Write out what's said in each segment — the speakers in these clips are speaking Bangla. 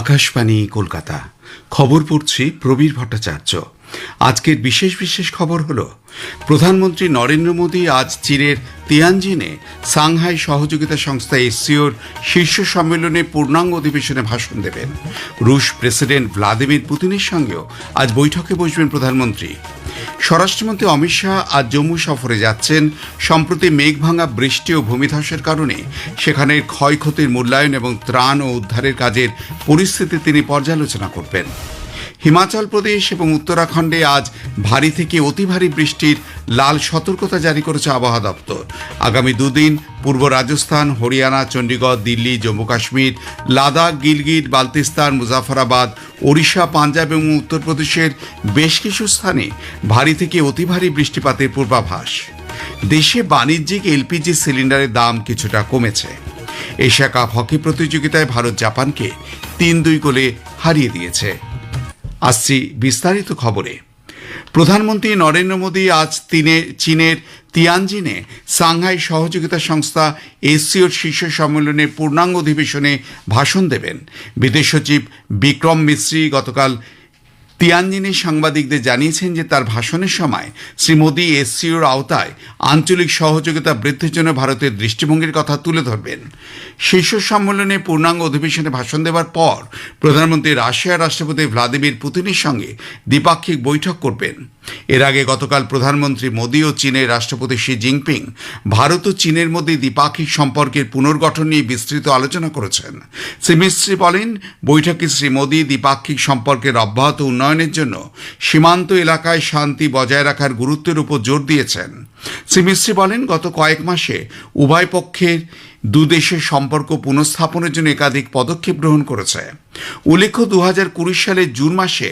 আকাশবাণী, কলকাতা। খবর পড়ছি প্রবীর ভট্টাচার্য। আজকের বিশেষ বিশেষ খবর হল, প্রধানমন্ত্রী নরেন্দ্র মোদী আজ চীনের তিয়ানজিনে সাংহাই সহযোগিতা সংস্থা এসসিওর শীর্ষ সম্মেলনে পূর্ণাঙ্গ অধিবেশনে ভাষণ দেবেন। রুশ প্রেসিডেন্ট ভ্লাদিমির পুতিনের সঙ্গেও আজ বৈঠকে বসবেন প্রধানমন্ত্রী। স্বরাষ্ট্রমন্ত্রী অমিত শাহ আজ জম্মু সফরে যাচ্ছেন। সম্প্রতি মেঘভাঙা বৃষ্টি ও ভূমিধসের কারণে সেখানের ক্ষয়ক্ষতির মূল্যায়ন এবং ত্রাণ ও উদ্ধারের কাজের পরিস্থিতি তিনি পর্যালোচনা করবেন। হিমাচল প্রদেশ এবং উত্তরাখণ্ডে আজ ভারী থেকে অতি ভারী বৃষ্টির লাল সতর্কতা জারি করেছে আবহাওয়া দপ্তর। আগামী দুদিন পূর্ব রাজস্থান, হরিয়ানা, চণ্ডীগড়, দিল্লি, জম্মু কাশ্মীর, লাদাখ, গিলগিট বালতিস্তান মুজাফরাবাদ, ওড়িশা, পাঞ্জাব এবং উত্তরপ্রদেশের বেশ কিছু স্থানে ভারী থেকে অতি ভারী বৃষ্টিপাতের পূর্বাভাস। দেশে বাণিজ্যিক এলপিজি সিলিন্ডারের দাম কিছুটা কমেছে। এশিয়া কাপ হকি প্রতিযোগিতায় ভারত জাপানকে তিন দুই গোলে হারিয়ে দিয়েছে। আসছি বিস্তারিত খবরে। প্রধানমন্ত্রী নরেন্দ্র মোদী আজ তিনে, চীনের তিয়ানজিনে সাংহাই সহযোগিতা সংস্থা এসসিওর শীর্ষ সম্মেলনের পূর্ণাঙ্গ অধিবেশনে ভাষণ দেবেন। বিদেশ সচিব বিক্রম মিশ্রী গতকাল তিয়ানজিনে সাংবাদিকদের জানিয়েছেন যে তার ভাষণের সময় শ্রী মোদী এসসিওর আওতায় আঞ্চলিক সহযোগিতা বৃদ্ধির জন্য ভারতের দৃষ্টিভঙ্গির কথা তুলে ধরবেন। শীর্ষ সম্মেলনে পূর্ণাঙ্গ অধিবেশনে ভাষণ দেওয়ার পর প্রধানমন্ত্রী রাশিয়ার রাষ্ট্রপতি ভ্লাদিমির পুতিনের সঙ্গে দ্বিপাক্ষিক বৈঠক করবেন। এর আগে গতকাল প্রধানমন্ত্রী মোদী ও চীনের রাষ্ট্রপতি শি জিনপিং ভারত ও চীনের মধ্যে দ্বিপাক্ষিক সম্পর্কের পুনর্গঠন নিয়ে বিস্তৃত আলোচনা করেছেন। শ্রী মিস্ত্রি বলেন বৈঠকে শ্রী মোদী দ্বিপাক্ষিক সম্পর্কের অব্যাহত উন্নয়নের জন্য সীমান্ত এলাকায় শান্তি বজায় রাখার গুরুত্বের উপর জোর দিয়েছেন। শ্রী মিস্ত্রি বলেন গত কয়েক মাসে উভয় পক্ষের দু দেশের সম্পর্ক পুনঃস্থাপনের জন্য একাধিক পদক্ষেপ গ্রহণ করেছে। উল্লেখ্য দু হাজার কুড়ি সালের জুন মাসে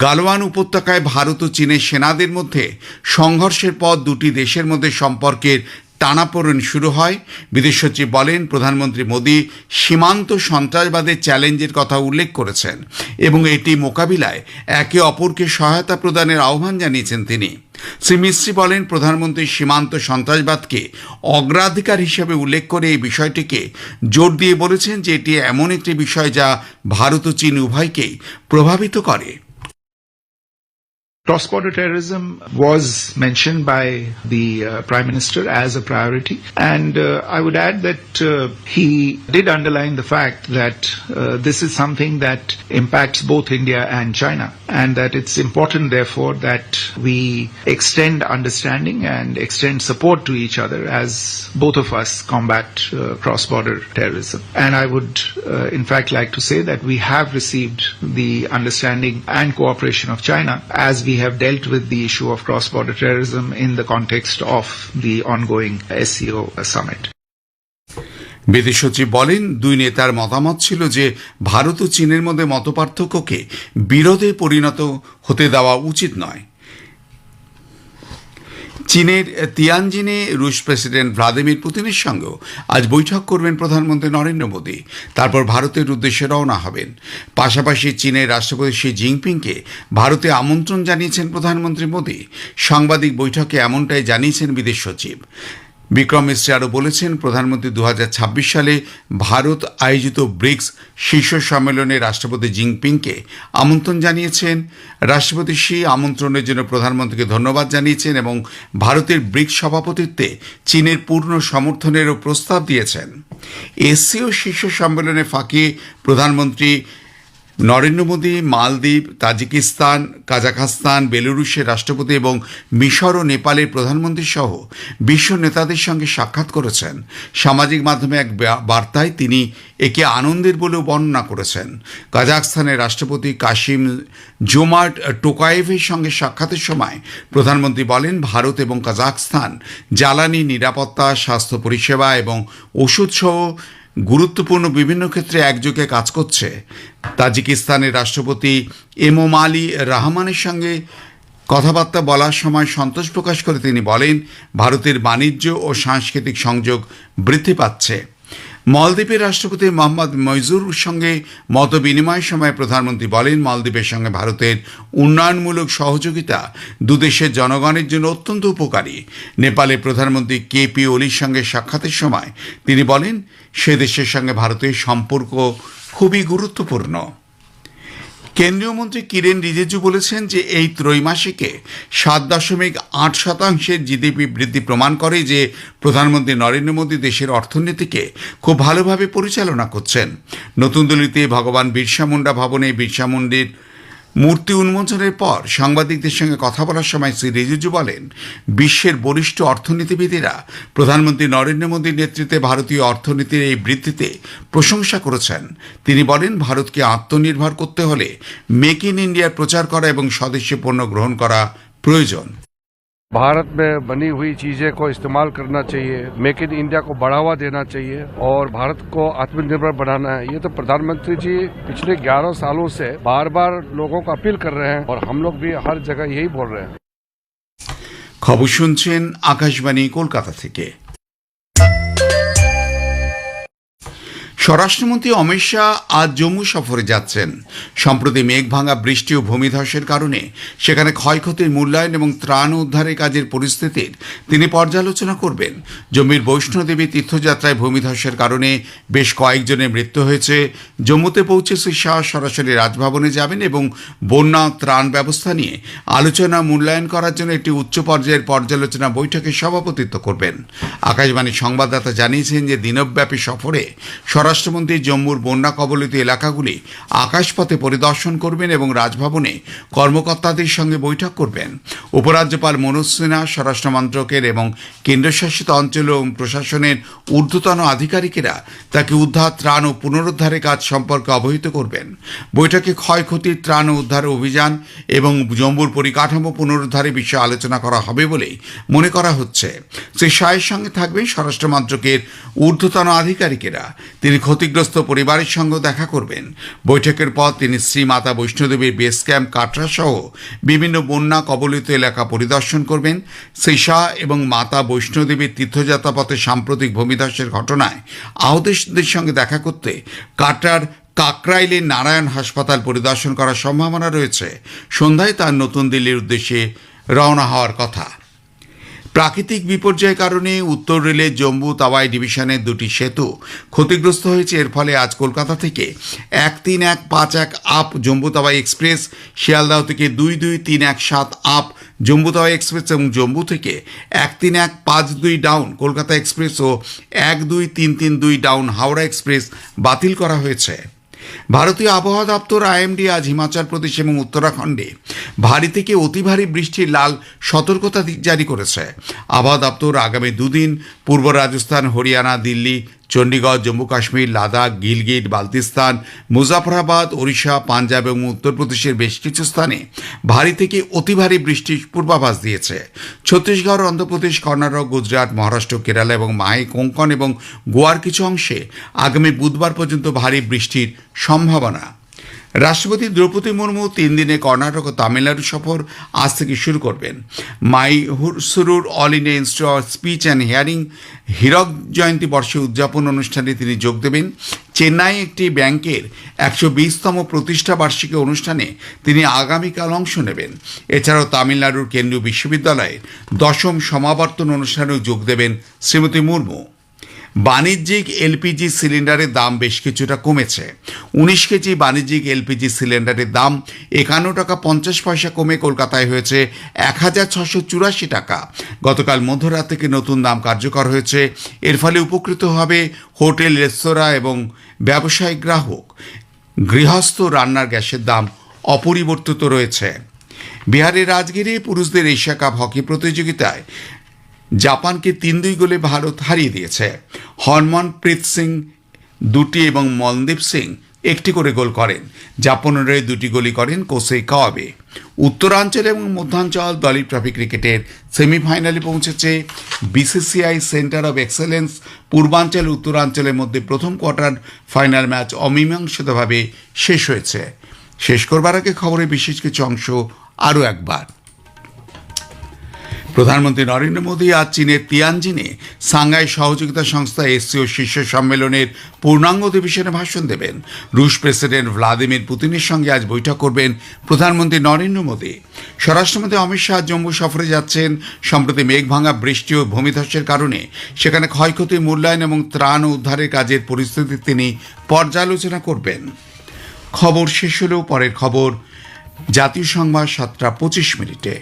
গালওয়ান উপত্যকায় ভারত ও চীনের সেনাদের মধ্যে সংঘর্ষের পর দুটি দেশের মধ্যে সম্পর্কের টানাপোড়েন শুরু হয়। বিদেশ সচিব বলেন, প্রধানমন্ত্রী মোদী সীমান্ত সন্ত্রাসবাদের চ্যালেঞ্জের কথা উল্লেখ করেছেন এবং এটি মোকাবিলায় একে অপরকে সহায়তা প্রদানের আহ্বান জানিয়েছেন তিনি। শ্রী মিস্ত্রি বলেন, প্রধানমন্ত্রী সীমান্ত সন্ত্রাসবাদকে অগ্রাধিকার হিসেবে উল্লেখ করে এই বিষয়টিকে জোর দিয়ে বলেছেন যে এটি এমন একটি বিষয় যা ভারত ও চীন উভয়কেই প্রভাবিত করে। Cross-border terrorism was mentioned by the uh, Prime Minister as a priority, and uh, I would add that uh, he did underline the fact that uh, this is something that impacts both India and China, and that it's important, therefore, that we extend understanding and extend support to each other as both of us combat uh, cross-border terrorism. And I would, uh, in fact, like to say that we have received the understanding and cooperation of China as we have dealt with the issue of cross-border terrorism in the context of the ongoing SEO summit. বিদেশ সচিব বলেন দুই নেতার মতামত ছিল যে ভারত ও চীনের মধ্যে মতপার্থক্যকে বিরোধে পরিণত হতে দেওয়া উচিত নয় চীনের তিয়ানজিনে রুশ প্রেসিডেন্ট ভ্লাদিমির পুতিনের সঙ্গেও আজ বৈঠক করবেন প্রধানমন্ত্রী নরেন্দ্র মোদী। তারপর ভারতের উদ্দেশ্যে রওনা হবেন। পাশাপাশি চীনের রাষ্ট্রপতি শি জিনপিংকে ভারতে আমন্ত্রণ জানিয়েছেন প্রধানমন্ত্রী মোদী। সাংবাদিক বৈঠকে এমনটাই জানিয়েছেন বিদেশ সচিব। বিক্রম মিশ্রী আরও বলেছেন, প্রধানমন্ত্রী দু হাজার ছাব্বিশ সালে ভারত আয়োজিত ব্রিক্স শীর্ষ সম্মেলনে রাষ্ট্রপতি জিনপিংকে আমন্ত্রণ জানিয়েছেন। রাষ্ট্রপতি শি আমন্ত্রণের জন্য প্রধানমন্ত্রীকে ধন্যবাদ জানিয়েছেন এবং ভারতের ব্রিক্স সভাপতিত্বে চীনের পূর্ণ সমর্থনেরও প্রস্তাব দিয়েছেন। এসসিও শীর্ষ সম্মেলনে ফাঁকি প্রধানমন্ত্রী নরেন্দ্র মোদী, মালদ্বীপ, তাজিকিস্তান, কাজাখস্তান, বেলুরুশের রাষ্ট্রপতি এবং মিশর ও নেপালের প্রধানমন্ত্রী সহ বিশ্ব নেতাদের সঙ্গে সাক্ষাৎ করেছেন। সামাজিক মাধ্যমে এক বার্তায় তিনি একে আনন্দের বলেও বর্ণনা করেছেন। কাজাখস্তানের রাষ্ট্রপতি কাশিম জোমার্ট টোকায়েভের সঙ্গে সাক্ষাতের সময় প্রধানমন্ত্রী বলেন, ভারত এবং কাজাখস্তান জ্বালানি নিরাপত্তা, স্বাস্থ্য পরিষেবা এবং ওষুধ সহ গুরুত্বপূর্ণ বিভিন্ন ক্ষেত্রে একযোগে কাজ করছে। তাজিকিস্তানের রাষ্ট্রপতি এমোমালি রাহমানের সঙ্গে কথাবার্তা বলার সময় সন্তোষ প্রকাশ করে তিনি বলেন, ভারতের বাণিজ্য ও সাংস্কৃতিক সংযোগ বৃদ্ধি পাচ্ছে। মালদ্বীপের রাষ্ট্রপতি মোহাম্মদ মইজুর সঙ্গে মত বিনিময়ের সময় প্রধানমন্ত্রী বলেন, মালদ্বীপের সঙ্গে ভারতের উন্নয়নমূলক সহযোগিতা দুদেশের জনগণের জন্য অত্যন্ত উপকারী। নেপালের প্রধানমন্ত্রী কে পি ওলির সঙ্গে সাক্ষাতের সময় তিনি বলেন, সে দেশের সঙ্গে ভারতের সম্পর্ক খুবই গুরুত্বপূর্ণ। কেন্দ্রীয় মন্ত্রী কিরেন রিজিজু বলেছেন যে এই ত্রৈমাসিকে সাত দশমিক আট শতাংশের জিডিপি বৃদ্ধি প্রমাণ করে যে প্রধানমন্ত্রী নরেন্দ্র মোদী দেশের অর্থনীতিকে খুব ভালোভাবে পরিচালনা করছেন। নতুন দিল্লিতে ভগবান বিরসা মুন্ডা ভবনে বিরসা মুন্ডির মূর্তি উন্মোচনের পর সাংবাদিকদের সঙ্গে কথা বলার সময় শ্রী রিজিজু বলেন, বিশ্বের বরিষ্ঠ অর্থনীতিবিদেরা প্রধানমন্ত্রী নরেন্দ্র মোদীর নেতৃত্বে ভারতীয় অর্থনীতির এই বৃদ্ধিতে প্রশংসা করেছেন। তিনি বলেন, ভারতকে আত্মনির্ভর করতে হলে মেক ইন ইন্ডিয়ার প্রচার করা এবং স্বদেশী পণ্য গ্রহণ করা প্রয়োজন। भारत में बनी हुई चीजें को इस्तेमाल करना चाहिए मेक इन इंडिया को बढ़ावा देना चाहिए और भारत को आत्मनिर्भर बनाना है ये तो प्रधानमंत्री जी पिछले 11 सालों से बार बार लोगों को अपील कर रहे हैं और हम लोग भी हर जगह यही बोल रहे हैं খবর শুনছেন আকাশবাণী কলকাতা থেকে স্বরাষ্ট্রমন্ত্রী অমিত শাহ আজ জম্মু সফরে যাচ্ছেন। সম্প্রতি মেঘ ভাঙা বৃষ্টি ও ভূমিধসের কারণে সেখানে ক্ষয়ক্ষতির মূল্যায়ন এবং ত্রাণ উদ্ধারের কাজের পরিস্থিতির তিনি পর্যালোচনা করবেন। জম্মুর বৈষ্ণোদেবী তীর্থযাত্রায় ভূমিধসের কারণে বেশ কয়েকজনের মৃত্যু হয়েছে। জম্মুতে পৌঁছে শ্রী শাহ সরাসরি রাজভবনে যাবেন এবং বন্যা ত্রাণ ব্যবস্থা নিয়ে আলোচনা মূল্যায়ন করার জন্য একটি উচ্চ পর্যায়ের পর্যালোচনা বৈঠকে সভাপতিত্ব করবেন। আকাশবাণীর সংবাদদাতা জানিয়েছেন যে দিনব্যাপী সফরে স্বরাষ্ট্রমন্ত্রী জম্মুর বন্যা কবলিত এলাকাগুলি আকাশপথে পরিদর্শন করবেন এবং রাজভবনে কর্মকর্তাদের সঙ্গে বৈঠক করবেন। উপরাজ্যপাল মনোজ সিনহা, স্বরাষ্ট্র মন্ত্রকের এবং কেন্দ্রশাসিত অঞ্চল এবং প্রশাসনের ঊর্ধ্বতন আধিকারিকেরা তাকে উদ্ধার, ত্রাণ ও পুনরুদ্ধারের কাজ সম্পর্কে অবহিত করবেন। বৈঠকে ক্ষয়ক্ষতির, ত্রাণ ও উদ্ধার অভিযান এবং জম্মুর পরিকাঠামো পুনরুদ্ধারের বিষয়ে আলোচনা করা হবে বলেই মনে করা হচ্ছে। শ্রী শাহের সঙ্গে থাকবেন স্বরাষ্ট্র মন্ত্রকের ঊর্ধ্বতন আধিকারিকেরা। তিনি ক্ষতিগ্রস্ত পরিবারের সঙ্গে দেখা করবেন। বৈঠকের পর তিনি শ্রী মাতা বৈষ্ণোদেবীর বেস ক্যাম্প কাটরা সহ বিভিন্ন বন্যা কবলিত এলাকা পরিদর্শন করবেন। শাহ এবং মাতা বৈষ্ণোদেবীর তীর্থযাত্রা পথে সাম্প্রতিক ভূমিধসের ঘটনায় আহতদের সঙ্গে দেখা করতে কাটরার কাকরাইলের নারায়ণ হাসপাতাল পরিদর্শন করার সম্ভাবনা রয়েছে। সন্ধ্যায় তার নতুন দিল্লির উদ্দেশ্যে রওনা হওয়ার কথা। প্রাকৃতিক বিপর্যয়ের কারণে উত্তর রেলের জম্মু তাওয়াই ডিভিশনের দুটি সেতু ক্ষতিগ্রস্ত হয়েছে। এর ফলে আজ কলকাতা থেকে এক তিন এক পাঁচ এক আপ জম্মু তাওয়াই এক্সপ্রেস, শিয়ালদাহ থেকে দুই দুই তিন এক সাত আপ জম্মু তাওয়াই এক্সপ্রেস এবং জম্মু থেকে এক তিন এক পাঁচ দুই ডাউন কলকাতা এক্সপ্রেস ও এক দুই তিন তিন দুই ডাউন হাওড়া এক্সপ্রেস বাতিল করা হয়েছে। ভারতীয় আবহাওয়া দপ্তর, আইএমডি, আজ হিমাচল প্রদেশ এবং উত্তরাখণ্ডে ভারী থেকে অতি ভারী বৃষ্টির লাল সতর্কতা জারি করেছে। আবহাওয়া দপ্তর আগামী দুদিন পূর্ব রাজস্থান, হরিয়ানা, দিল্লি চণ্ডীগড়, জম্মু কাশ্মীর, লাদাখ, গিলগিট বালতিস্তান মুজাফরাবাদ, ওড়িশা, পাঞ্জাব এবং উত্তরপ্রদেশের বেশ কিছু স্থানে ভারী থেকে অতি ভারী বৃষ্টির পূর্বাভাস দিয়েছে। ছত্তিশগড়, অন্ধ্রপ্রদেশ, কর্ণাটক, গুজরাট, মহারাষ্ট্র, কেরালা এবং মাহে কোঙ্কন এবং গোয়ার কিছু অংশে আগামী বুধবার পর্যন্ত ভারী বৃষ্টির সম্ভাবনা। রাষ্ট্রপতি দ্রৌপদী মুর্মু তিন দিনে কর্ণাটক ও তামিলনাড়ু সফর আজ থেকে শুরু করবেন। মাই হুরসুরুর All India Institute of Speech and Hearing হীরক জয়ন্তী বর্ষে উদযাপন অনুষ্ঠানে তিনি যোগ দেবেন। চেন্নাই একটি ব্যাংকের একশো বিশতম প্রতিষ্ঠা বার্ষিকী অনুষ্ঠানে তিনি আগামীকাল অংশ নেবেন। এছাড়াও তামিলনাড়ুর কেন্দ্রীয় বিশ্ববিদ্যালয়ের দশম সমাবর্তন অনুষ্ঠানেও যোগ দেবেন শ্রীমতী মুর্মু। বাণিজ্যিক এলপিজি সিলিন্ডারের দাম বেশ কিছুটা কমেছে। উনিশ কেজি বাণিজ্যিক এলপিজি সিলিন্ডারের দাম একান্ন টাকা পঞ্চাশ পয়সা কমে কলকাতায় হয়েছে এক হাজার ছশো চুরাশি টাকা। গতকাল মধ্যরাত থেকে নতুন দাম কার্যকর হয়েছে। এর ফলে উপকৃত হবে হোটেল, রেস্তোরাঁ এবং ব্যবসায়িক গ্রাহক। গৃহস্থ রান্নার গ্যাসের দাম অপরিবর্তিত রয়েছে। বিহারের রাজগিরে পুরুষদের এশিয়া কাপ হকি প্রতিযোগিতায় জাপানকে তিন দুই গোলে ভারত হারিয়ে দিয়েছে। হরমনপ্রীত সিং দুটি এবং মলদীপ সিং একটি করে গোল করেন। জাপানের দুটি গোলই করেন কোসেই কাওয়াবে। উত্তরাঞ্চল এবং মধ্যাঞ্চল দলীয় ট্রফি ক্রিকেটের সেমিফাইনালে পৌঁছেছে বিসিসিআই সেন্টার অব এক্সেলেন্স। পূর্বাঞ্চল, উত্তরাঞ্চলের মধ্যে প্রথম কোয়ার্টার ফাইনাল ম্যাচ অমীমাংসিতভাবে শেষ হয়েছে। শেষ করবার আগে খবরের বিশেষ কিছু অংশ আরও একবার। প্রধানমন্ত্রী নরেন্দ্র মোদী আজ চীনের তিয়ানজিনে সাংঘাই সহযোগিতা সংস্থা এসসিও শীর্ষ সম্মেলনের পূর্ণাঙ্গ অধিবেশনে ভাষণ দেবেন। রুশ প্রেসিডেন্ট ভ্লাদিমির পুতিনের সঙ্গে আজ বৈঠক করবেন প্রধানমন্ত্রী নরেন্দ্র মোদী। স্বরাষ্ট্রমন্ত্রী অমিত শাহ জম্মু সফরে যাচ্ছেন। সম্প্রতি মেঘভাঙা বৃষ্টি ও ভূমিধসের কারণে সেখানে ক্ষয়ক্ষতি, মূল্যায়ন এবং ত্রাণ ও উদ্ধারের কাজের পরিস্থিতি তিনি পর্যালোচনা করবেন। খবর শেষ হলেও পরের খবর। জাতীয় সংবাদ সাতটা পঁচিশ মিনিটে।